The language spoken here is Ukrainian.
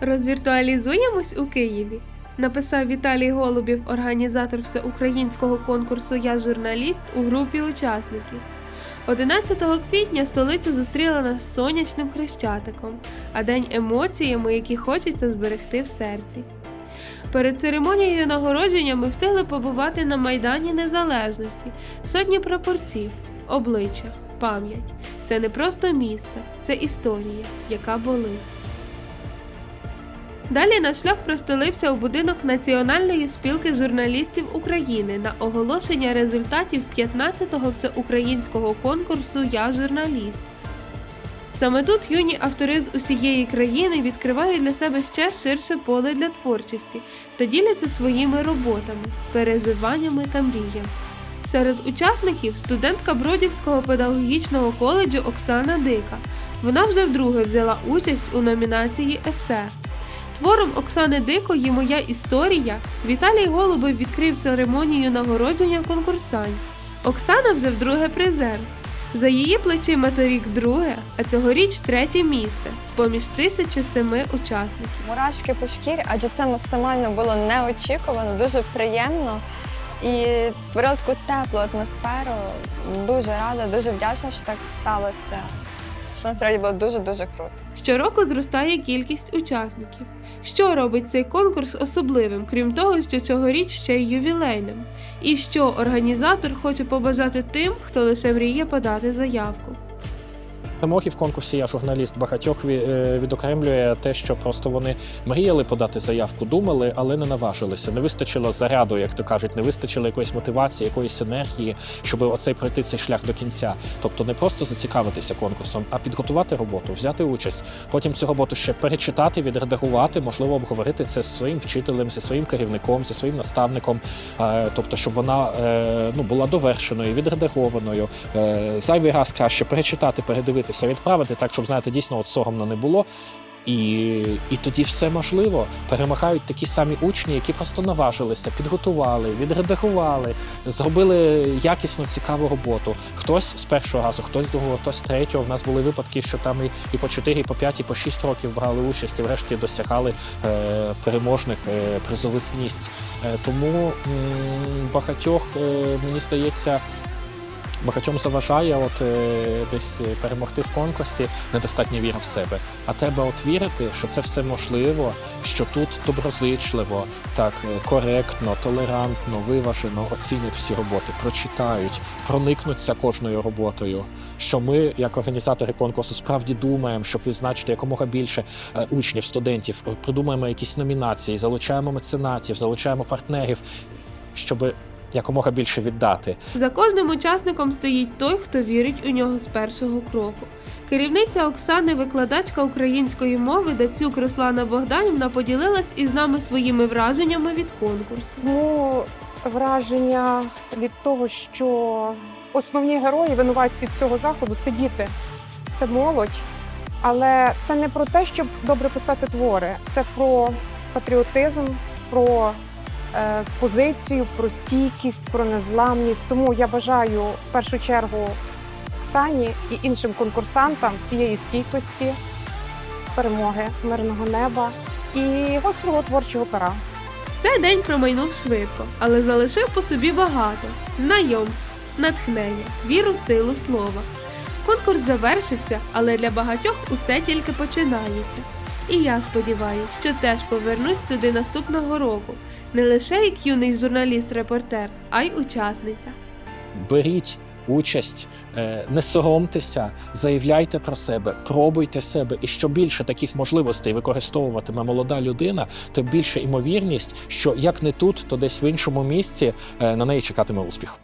Розвіртуалізуємось у Києві. Написав Віталій Голубів, організатор всеукраїнського конкурсу Я журналіст у групі учасників. 11 квітня столиця зустріла нас сонячним хрещатиком, а день емоціями, які хочеться зберегти в серці. Перед церемонією нагородження ми встигли побувати на Майдані Незалежності, сотні прапорців, обличчя, пам'ять. Це не просто місце, це історія, яка болить. Далі наш шлях простелився у будинок Національної спілки журналістів України на оголошення результатів 15-го всеукраїнського конкурсу Я журналіст. Саме тут юні автори з усієї країни відкривають для себе ще ширше поле для творчості та діляться своїми роботами, переживаннями та мріями. Серед учасників студентка Бродівського педагогічного коледжу Оксана Дика. Вона вже вдруге взяла участь у номінації Есе. Твором Оксани Дикої Моя історія Віталій Голубов відкрив церемонію нагородження конкурсантів. Оксана вже вдруге призер. За її плечима торік друге, а цьогоріч третє місце з поміж тисячі семи учасників. Мурашки по шкірі, адже це максимально було неочікувано, дуже приємно і створила таку теплу атмосферу. Дуже рада, дуже вдячна, що так сталося. Насправді було дуже-дуже круто. Щороку зростає кількість учасників. Що робить цей конкурс особливим, крім того, що цьогоріч ще й ювілейним? І що організатор хоче побажати тим, хто лише мріє подати заявку? Перемоги в конкурсі я журналіст багатьох е, відокремлює те, що просто вони мріяли подати заявку, думали, але не наважилися. Не вистачило заряду, як то кажуть, не вистачило якоїсь мотивації, якоїсь енергії, щоб оцей пройти цей шлях до кінця. Тобто не просто зацікавитися конкурсом, а підготувати роботу, взяти участь, потім цю роботу ще перечитати, відредагувати, можливо, обговорити це зі своїм вчителем, зі своїм керівником, зі своїм наставником. Е, Тобто, щоб вона е, ну, була довершеною, відредагованою. Зайвий раз краще перечитати, передивитися, відправити так, щоб знаєте, дійсно от соромно не було. І, і тоді все можливо. Перемагають такі самі учні, які просто наважилися, підготували, відредагували, зробили якісну цікаву роботу. Хтось з першого разу, хтось з другого, хтось з третього. В нас були випадки, що там і, і по 4, і по 5, і по 6 років брали участь і врешті досягали е, переможних е, призових місць. Е, тому м, багатьох, е, мені здається, багатьом заважає от е, десь перемогти в конкурсі недостатня віра в себе. А треба от вірити, що це все можливо, що тут доброзичливо, так е, коректно, толерантно, виважено оцінять всі роботи, прочитають, проникнуться кожною роботою. Що ми, як організатори конкурсу, справді думаємо, щоб відзначити якомога більше е, учнів, студентів, придумаємо якісь номінації, залучаємо меценатів, залучаємо партнерів, щоб якомога більше віддати. За кожним учасником стоїть той, хто вірить у нього з першого кроку. Керівниця Оксани, викладачка української мови Дацюк Руслана Богданівна поділилась із нами своїми враженнями від конкурсу. Ну, враження від того, що основні герої, винуватці цього заходу це діти, це молодь. Але це не про те, щоб добре писати твори, це про патріотизм, про позицію, про стійкість, про незламність. Тому я бажаю в першу чергу Оксані і іншим конкурсантам цієї стійкості, перемоги, мирного неба і гострого творчого пера. Цей день промайнув швидко, але залишив по собі багато знайомств, натхнення, віру в силу слова. Конкурс завершився, але для багатьох усе тільки починається. І я сподіваюся, що теж повернусь сюди наступного року, не лише як юний журналіст-репортер, а й учасниця. беріть участь, е, не соромтеся, заявляйте про себе, пробуйте себе. І що більше таких можливостей використовуватиме молода людина, то більше імовірність, що як не тут, то десь в іншому місці е, на неї чекатиме успіх.